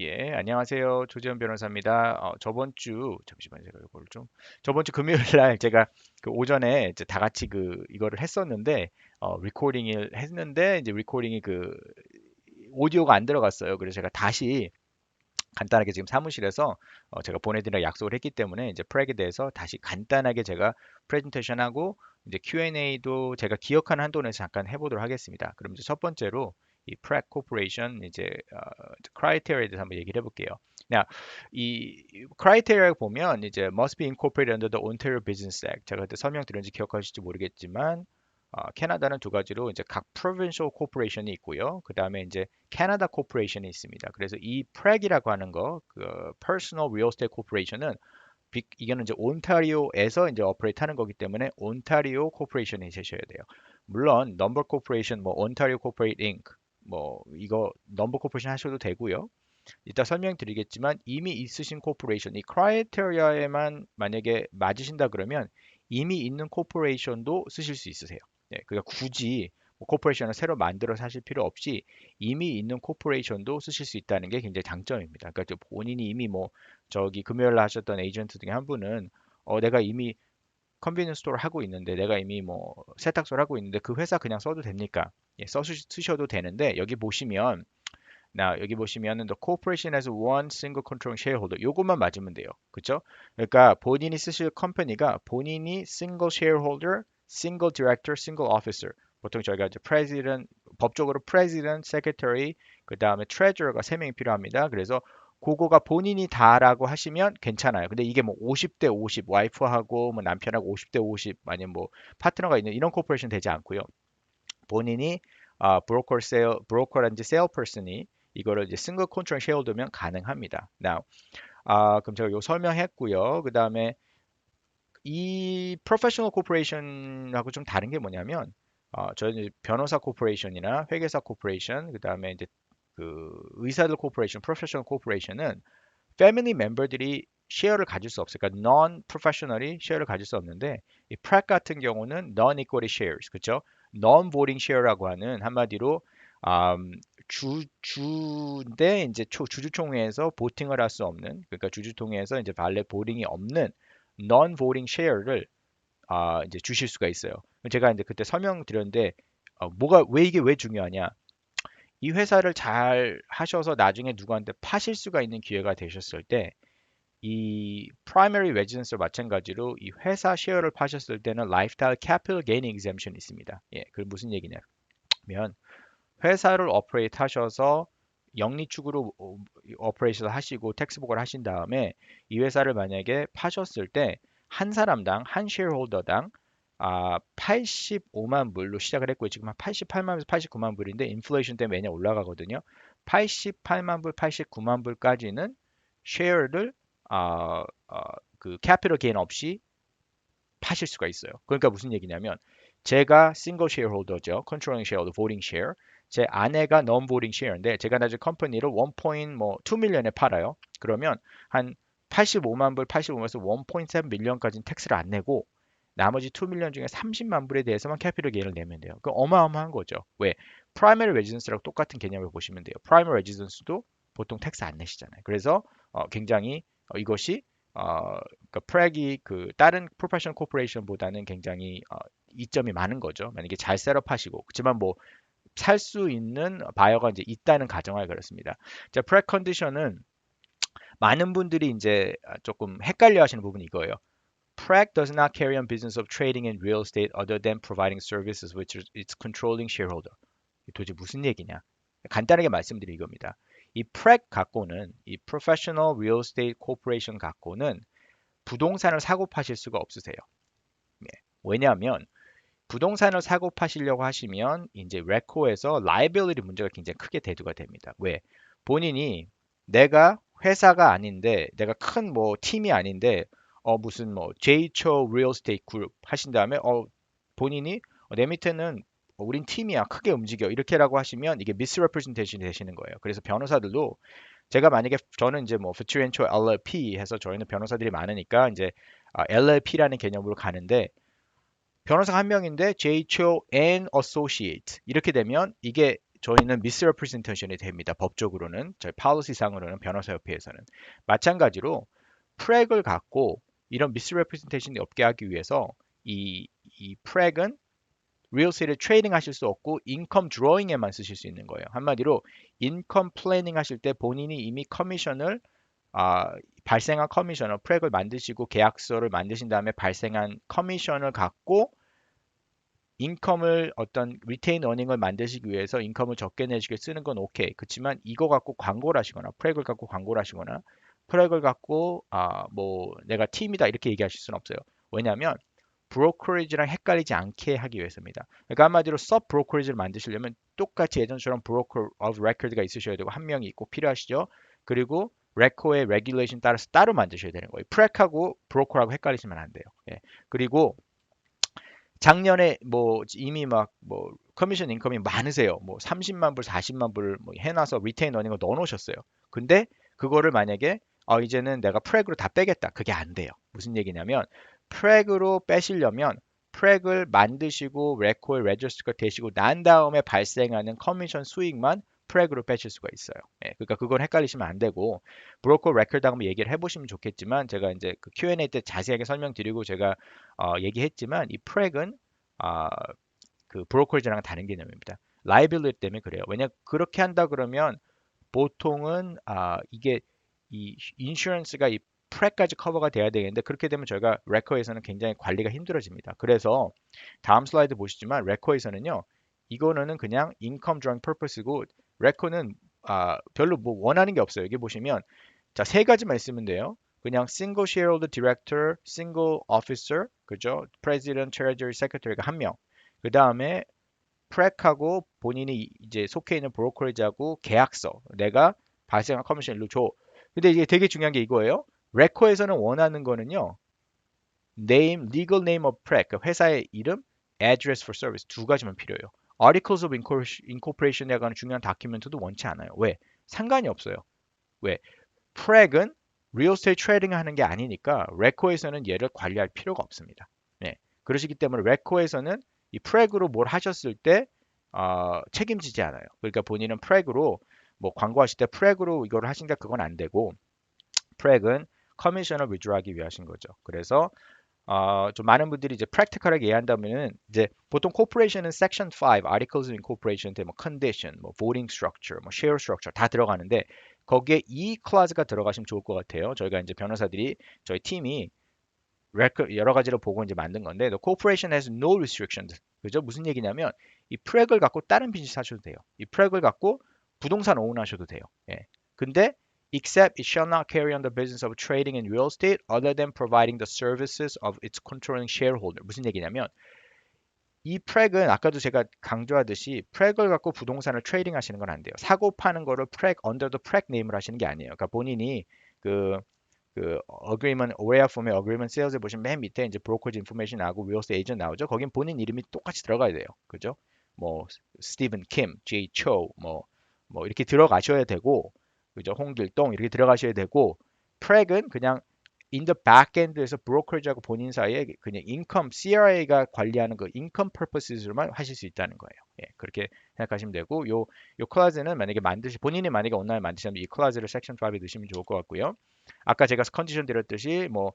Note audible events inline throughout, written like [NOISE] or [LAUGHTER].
예, 안녕하세요. 조재현 변호사입니다. 어, 저번 주, 잠시만요. 제가 이걸 좀, 저번 주 금요일 [LAUGHS] 날 제가 그 오전에 이제 다 같이 그, 이거를 했었는데, 어, 리코딩을 했는데, 이제 리코딩이 그, 오디오가 안 들어갔어요. 그래서 제가 다시 간단하게 지금 사무실에서 어, 제가 보내드리라 약속을 했기 때문에 이제 프렉에 대해서 다시 간단하게 제가 프레젠테이션 하고 이제 Q&A도 제가 기억하는 한도 내에서 잠깐 해보도록 하겠습니다. 그럼 이제 첫 번째로 이 프렉 코퍼레이션 이제 어, 크라이테리아에 대해서 한번 얘기를 해볼게요. 나, 이 크라이테리아 보면 이제 must be incorporated under the Ontario Business Act. 제가 그때 설명드렸는지 기억하실지 모르겠지만 어, 캐나다는 두 가지로 이제 각 provincial corporation이 있고요. 그 다음에 이제 캐나다 corporation이 있습니다. 그래서 이 PREG이라고 하는 거, 그 Personal Real Estate Corporation은 비, 이거는 이제 온타리오에서 이제 어퍼레이트 하는 거기 때문에 온타리오 코퍼레이션이 되셔야 돼요. 물론 넘버 코퍼레이션, 뭐 온타리오 코퍼레이트 잉크, 뭐 이거 넘버 코퍼레이션 하셔도 되고요. 이따 설명드리겠지만 이미 있으신 코퍼레이션, 이 크라이테리아에만 만약에 맞으신다 그러면 이미 있는 코퍼레이션도 쓰실 수 있으세요. 네, 그러니까 굳이 뭐 코퍼레이션을 새로 만들어서 하실 필요 없이 이미 있는 코퍼레이션도 쓰실 수 있다는 게 굉장히 장점입니다. 그러니까 본인이 이미 뭐 저기 금요일 날 하셨던 에이전트 중에 한 분은 어 내가 이미 컨비니언스 스토어를 하고 있는데 내가 이미 뭐 세탁소를 하고 있는데 그 회사 그냥 써도 됩니까? 예, 써 쓰셔도 되는데 여기 보시면 나 여기 보시면은 the corporation has one single controlling shareholder 요것만 맞으면 돼요. 그렇죠? 그러니까 본인이 쓰실 컴퍼니가 본인이 single shareholder, single director, single officer 보통 저희가 이제 president 법적으로 president, secretary 그 다음에 treasurer가 세 명이 필요합니다. 그래서 그거가 본인이 다라고 하시면 괜찮아요. 근데 이게 뭐 50대 50 와이프하고 뭐 남편하고 50대 50 아니면 뭐 파트너가 있는 이런 코퍼레이션 되지 않고요. 본인이 아, 세일 브로커라든지 세일 퍼슨이 이거를 이제 싱글 컨트롤 쉐어홀더면 가능합니다. Now, 아, 그럼 제가 요 설명했고요. 그 다음에 이 프로페셔널 코퍼레이션하고 좀 다른 게 뭐냐면 어, 저는 변호사 코퍼레이션이나 회계사 코퍼레이션 그 다음에 이제 그 의사들 코퍼레이션, 프로페셔널 코퍼레이션은 패밀리 멤버들이 쉐어를 가질 수 없어요. 그러니까 non professionally 쉐어를 가질 수 없는데 이 프랙 같은 경우는 non equity shares, 그렇죠? Non voting share라고 하는 한마디로 음, 주 주인데 이제 초, 주주총회에서 보팅을 할 수 없는 그러니까 주주총회에서 이제 발레 보링이 없는 non voting share를 아, 이제 주실 수가 있어요. 제가 이제 그때 설명드렸는데 어, 뭐가 왜 이게 왜 중요하냐? 이 회사를 잘 하셔서 나중에 누구한테 파실 수가 있는 기회가 되셨을 때 이 primary residence와 마찬가지로 이 회사 쉐어를 파셨을 때는 lifestyle capital gain exemption 있습니다. 예, 그 무슨 얘기냐면 회사를 오퍼레이트 하셔서 영리축으로 오퍼레이션 하시고 텍스 보고를 하신 다음에 이 회사를 만약에 파셨을 때 한 사람당 한 쉐어홀더당 아, 85만 불로 시작을 했고요. 지금 한 88만에서 89만 불인데 인플레이션 때문에 매년 올라가거든요. 88만 불, 89만 불까지는 쉐어를 아, 아, 그 캐피털 게인 없이 파실 수가 있어요. 그러니까 무슨 얘기냐면 제가 싱글 쉐어홀더죠. 컨트롤링 쉐어홀더, 보팅 쉐어. 제 아내가 non voting share인데 제가 나중에 컴퍼니를 1.2 밀리언에 팔아요. 그러면 한 85만 불, 85만에서 1.7 밀리언까지는 텍스를 안 내고 나머지 2 밀리언 중에 30만 불에 대해서만 캐피털 게인을 내면 돼요. 그 어마어마한 거죠. 왜? 프라이머리 레지던스랑 똑같은 개념을 보시면 돼요. 프라이머리 레지던스도 보통 텍스 안 내시잖아요. 그래서 어, 굉장히 어, 이것이 어, 그러니까 프랙이 그 다른 프로페셔널 코퍼레이션보다는 굉장히 어, 이점이 많은 거죠. 만약에 잘 셋업하시고 그렇지만 뭐 살 수 있는 바이어가 이제 있다는 가정하에 그렇습니다. 자, 프랙 컨디션은 많은 분들이 이제 조금 헷갈려 하시는 부분이 이거예요. PRAC does not carry on business of trading in real estate other than providing services which is its controlling shareholder. 도대체 무슨 얘기냐? 간단하게 말씀드린 이겁니다. 이 PRAC 갖고는 이 Professional Real Estate Corporation 갖고는 부동산을 사고 파실 수가 없으세요. 네. 왜냐하면 부동산을 사고 파시려고 하시면 이제 레코에서 라이빌리티 문제가 굉장히 크게 대두가 됩니다. 왜? 본인이 내가 회사가 아닌데 내가 큰 뭐 팀이 아닌데 어 무슨 뭐 제이초 리얼 스테이트 그룹 하신 다음에 어 본인이 어, 내 밑에는 우린 팀이야 크게 움직여 이렇게라고 하시면 이게 미스레프레젠테이션이 되시는 거예요. 그래서 변호사들도 제가 만약에 저는 이제 뭐 퓨처렌초 LLP 해서 저희는 변호사들이 많으니까 이제 아, LLP라는 개념으로 가는데 변호사 한 명인데 JHO and Associate 이렇게 되면 이게 저희는 misrepresentation이 됩니다. 법적으로는 저희 policy상으로는 변호사협회에서는 마찬가지로 프랙을 갖고 이런 misrepresentation이 없게 하기 위해서 이, 이 프랙은 리얼스테이트를 트레이딩 하실 수 없고 인컴 드로잉에만 쓰실 수 있는 거예요. 한마디로 인컴 플래닝 하실 때 본인이 이미 커미션을 아, 발생한 커미션을 프랙을 만드시고 계약서를 만드신 다음에 발생한 커미션을 갖고 인컴을 어떤 리테인 어닝을 만드시기 위해서 인컴을 적게 내시게 쓰는 건 오케이. 그렇지만 이거 갖고 광고를 하시거나 프랙을 갖고 광고를 하시거나 프랙을 갖고 아 뭐 내가 팀이다 이렇게 얘기하실 수는 없어요. 왜냐하면 브로커리지랑 헷갈리지 않게 하기 위해서입니다. 그러니까 한마디로 서 브로커리지를 만드시려면 똑같이 예전처럼 브로커 of record가 있으셔야 되고 한 명이 꼭 필요하시죠. 그리고 레코의 레귤레이션 따라서 따로 만드셔야 되는 거예요. 프랙하고 브로커하고 헷갈리시면 안 돼요. 예. 그리고 작년에 뭐 이미 막 뭐 커미션 인컴이 많으세요. 뭐 30만 불, 40만 불 뭐 해놔서 리테인 어닝을 넣어놓으셨어요. 근데 그거를 만약에 어 이제는 내가 프랙으로 다 빼겠다. 그게 안 돼요. 무슨 얘기냐면 프랙으로 빼시려면 프랙을 만드시고 레코에 레저스가 되시고 난 다음에 발생하는 커미션 수익만 프랙으로 빼실 수가 있어요. 예, 그러니까 그건 헷갈리시면 안 되고 브로커 레코드 한번 얘기를 해보시면 좋겠지만 제가 이제 그 Q&A 때 자세하게 설명드리고 제가 어, 얘기했지만 이 프랙은 아, 그 브로커리지랑 다른 개념입니다. 라이빌리티 때문에 그래요. 왜냐 그렇게 한다 그러면 보통은 아, 이게 이 인슈런스가 이 프랙까지 커버가 돼야 되는데 그렇게 되면 저희가 레커에서는 굉장히 관리가 힘들어집니다. 그래서 다음 슬라이드 보시지만 레커에서는요. 이거는 그냥 인컴 드라잉 퍼포스고 레커는 아, 별로 뭐 원하는 게 없어요. 여기 보시면 자, 세 가지만 있으면 돼요. 그냥 single shareholder director, single officer, 그죠? president, treasury, secretary가 한 명. 그 다음에 프랙하고 본인이 이제 속해 있는 브로커리지하고 계약서. 내가 발생한 커미션 일로 줘. 근데 이게 되게 중요한 게 이거예요. 레커에서는 원하는 거는요. name, legal name of prec, 그 회사의 이름, address for service 두 가지만 필요해요. Articles of Incorporation에 관한 중요한 다큐멘트도 원치 않아요. 왜? 상관이 없어요. 왜? 프랙은 real estate trading 하는 게 아니니까 레코에서는 얘를 관리할 필요가 없습니다. 네. 그러시기 때문에 레코에서는 이 프랙으로 뭘 하셨을 때 어, 책임지지 않아요. 그러니까 본인은 프랙으로 뭐 광고하실 때 프랙으로 이걸 하신다 그건 안 되고 프랙은 커미션을 위주하기 위하신 거죠. 그래서 어, 좀 많은 분들이 이제 practical하게 이해한다면은 이제 보통 corporation은 section 5 articles of incorporation 뭐 condition, 뭐 voting structure, 뭐 share structure 다 들어가는데 거기에 이 클래스가 들어가시면 좋을 것 같아요. 저희가 이제 변호사들이 저희 팀이 여러 가지로 보고 이제 만든 건데 the corporation has no restrictions. 그죠? 무슨 얘기냐면 이 프랙을 갖고 다른 비즈니스 하셔도 돼요. 이 프랙을 갖고 부동산 오운하셔도 돼요. 예. 근데 except it shall not carry on the business of trading in real estate other than providing the services of its controlling shareholder. 무슨 얘기냐면 이 프랙은 아까도 제가 강조하듯이 프랙을 갖고 부동산을 트레이딩 하시는 건 안 돼요. 사고 파는 거를 프랙 the 프랙 네임을 하시는 게 아니에요. 그러니까 본인이 그, 그 agreement, OER 폼의 agreement sales에 보시면 맨 밑에 이제 brokerage information 나오고 real estate agent 나오죠. 거긴 본인 이름이 똑같이 들어가야 돼요. 그죠? 뭐 스티븐 킴, 제이 초, 뭐, 뭐 이렇게 들어가셔야 되고 그죠? 홍길동 이렇게 들어가셔야 되고 프랙은 그냥 in the backend에서 브로커리지하고 본인 사이에 그냥 인컴 CRA가 관리하는 그 인컴 퍼포스로만 하실 수 있다는 거예요. 예, 그렇게 생각하시면 되고 요 요 클라즈는 만약에 만드시 본인이 만약에 온라인 만드시면 이 클라즈를 섹션 5에 넣으시면 좋을 것 같고요. 아까 제가 컨디션 드렸듯이 뭐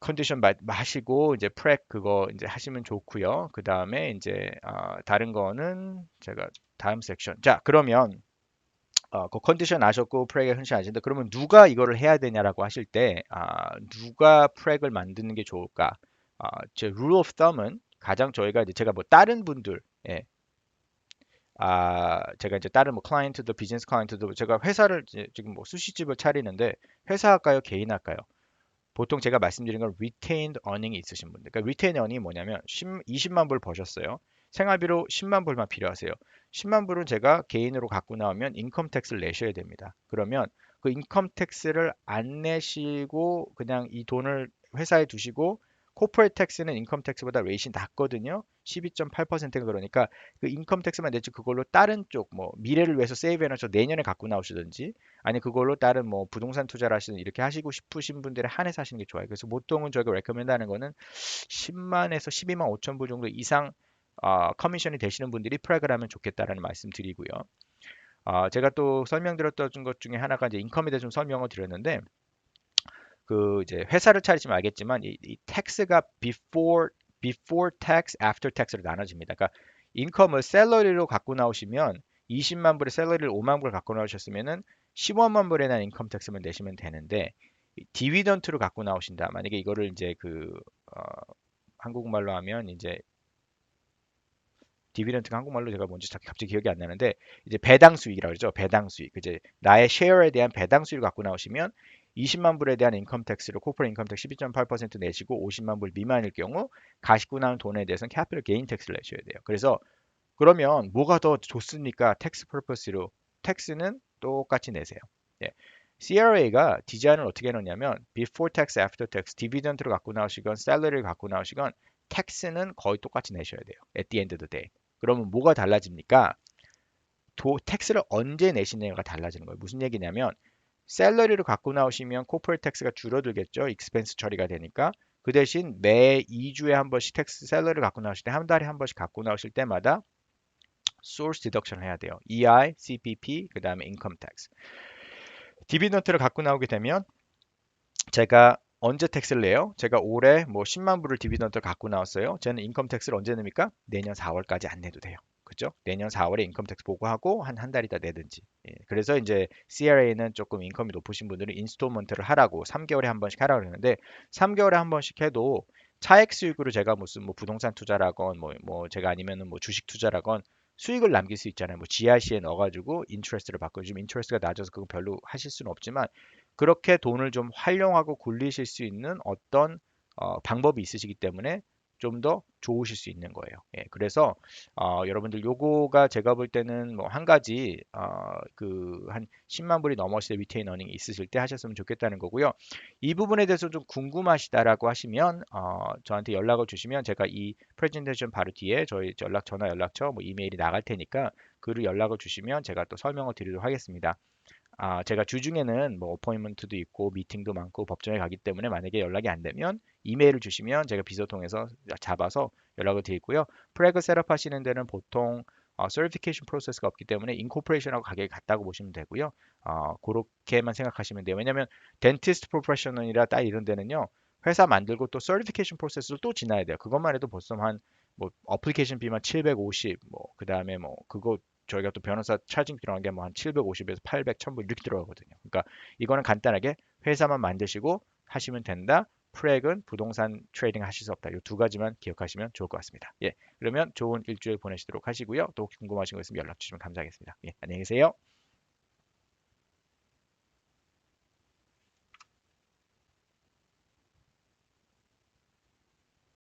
컨디션 마시고 이제 프랙 그거 이제 하시면 좋고요. 그 다음에 이제 어, 다른 거는 제가 다음 섹션. 자 그러면 어, 그 컨디션 아셨고 프랙에 흔시 아시는데 그러면 누가 이거를 해야 되냐라고 하실 때 아, 누가 프랙을 만드는 게 좋을까? 아, 제 rule of thumb은 가장 저희가 이제 제가 뭐 다른 분들 예. 아, 제가 이제 다른 뭐 클라이언트도 비즈니스 클라이언트도 제가 회사를 지금 뭐 수시집을 차리는데 회사 할까요? 개인 할까요? 보통 제가 말씀드린 건 retained earning이 있으신 분들. 그러니까 retained earning이 뭐냐면 10, 20만 불 버셨어요. 생활비로 10만 불만 필요하세요. 10만 불은 제가 개인으로 갖고 나오면 인컴 텍스를 내셔야 됩니다. 그러면 그 인컴 텍스를 안 내시고 그냥 이 돈을 회사에 두시고 코퍼레이트 텍스는 인컴 텍스보다 레이시 낮거든요. 12.8%가 그러니까 그 인컴 텍스만 내지 그걸로 다른 쪽 뭐 미래를 위해서 세이브 해놔서 내년에 갖고 나오시든지 아니 그걸로 다른 뭐 부동산 투자를 하시든 이렇게 하시고 싶으신 분들의 한해서 하시는 게 좋아요. 그래서 보통은 저희가 레커멘드 하는 거는 10만에서 12만 5천 불 정도 이상 어, 커미션이 되시는 분들이 프렉을 하면 좋겠다라는 말씀 드리고요. 어, 제가 또 설명드렸던 것 중에 하나가 이제 인컴에 대해서 좀 설명을 드렸는데 그 이제 회사를 차리시면 알겠지만 이, 이 텍스가 before before tax, after tax로 나눠집니다. 그러니까 인컴을 셀러리로 갖고 나오시면 20만 불의 셀러리를 5만 불 갖고 나오셨으면은 15만 불에 대한 인컴 텍스만 내시면 되는데 디비던트로 갖고 나오신다. 만약에 이거를 이제 그 어, 한국말로 하면 이제 디비던트가 한국말로 제가 뭔지 갑자기 기억이 안 나는데 이제 배당 수익이라고 그러죠. 배당 수익. 이제 나의 쉐어에 대한 배당 수익을 갖고 나오시면 20만 불에 대한 인컴 텍스를 코퍼레 인컴 텍스 12.8% 내시고 50만 불 미만일 경우 가시고 나온 돈에 대해서는 캐피털 게인 텍스를 내셔야 돼요. 그래서 그러면 뭐가 더 좋습니까? 텍스 퍼포스로 텍스는 똑같이 내세요. 예. CRA가 디자인을 어떻게 해놓냐면 before tax, after tax, 디비던트를 갖고 나오시건 셀러리를 갖고 나오시건 텍스는 거의 똑같이 내셔야 돼요. at the end of the day. 그러면 뭐가 달라집니까? 도, 텍스를 언제 내시느냐가 달라지는 거예요. 무슨 얘기냐면 셀러리를 갖고 나오시면 코퍼레 텍스가 줄어들겠죠. 익스펜스 처리가 되니까. 그 대신 매 2주에 한 번씩 텍스 셀러리를 갖고 나오실 때 한 달에 한 번씩 갖고 나오실 때마다 source deduction 해야 돼요. EI, CPP, 그 다음에 income tax. 디비던트를 갖고 나오게 되면 제가 언제 텍스를 내요? 제가 올해 뭐 10만 불을 디비던트를 갖고 나왔어요. 저는 인컴 텍스를 언제 냅니까? 내년 4월까지 안 내도 돼요. 그죠? 내년 4월에 인컴 텍스 보고하고 한 한 달 있다 내든지. 예. 그래서 이제 CRA는 조금 인컴이 높으신 분들은 인스톨먼트를 하라고 3개월에 한 번씩 하라고 그러는데 3개월에 한 번씩 해도 차액 수익으로 제가 무슨 뭐 부동산 투자라건 뭐, 뭐 제가 아니면은 뭐 주식 투자라건 수익을 남길 수 있잖아요. 뭐 GRC에 넣어가지고 인트레스트를 받고 요즘 인트레스트가 낮아서 그거 별로 하실 수는 없지만 그렇게 돈을 좀 활용하고 굴리실 수 있는 어떤 어, 방법이 있으시기 때문에 좀 더 좋으실 수 있는 거예요. 예, 그래서 어, 여러분들 요거가 제가 볼 때는 뭐 한 가지 어, 그한 10만 불이 넘었을 때 리테인 어닝이 있으실 때 하셨으면 좋겠다는 거고요. 이 부분에 대해서 좀 궁금하시다라고 하시면 어, 저한테 연락을 주시면 제가 이 프레젠테이션 바로 뒤에 저희 연락 전화 연락처 뭐 이메일이 나갈 테니까 그를 연락을 주시면 제가 또 설명을 드리도록 하겠습니다. 아, 제가 주중에는 뭐 어포인먼트도 있고 미팅도 많고 법정에 가기 때문에 만약에 연락이 안 되면 이메일을 주시면 제가 비서 통해서 잡아서 연락을 드리고요. 프레그 셋업 하시는 데는 보통 어, 서티피케이션 프로세스가 없기 때문에 인코퍼레이션하고 가격이 같다고 보시면 되고요. 어, 그렇게만 생각하시면 돼요. 왜냐하면 덴티스트 프로페셔널이라 딱 이런 데는요. 회사 만들고 또 서티피케이션 프로세스를 또 지나야 돼요. 그것만 해도 벌써 한뭐 어플리케이션 비만 750, 뭐 그다음에 뭐 그거 저희가 또 변호사 차징 들어간 게뭐 한 750에서 800, 1000불 이렇게 들어가거든요. 그러니까 이거는 간단하게 회사만 만드시고 하시면 된다. 프렉은 부동산 트레이딩 하실 수 없다. 이 두 가지만 기억하시면 좋을 것 같습니다. 예. 그러면 좋은 일주일 보내시도록 하시고요. 또 궁금하신 거 있으면 연락 주시면 감사하겠습니다. 예. 안녕히 계세요.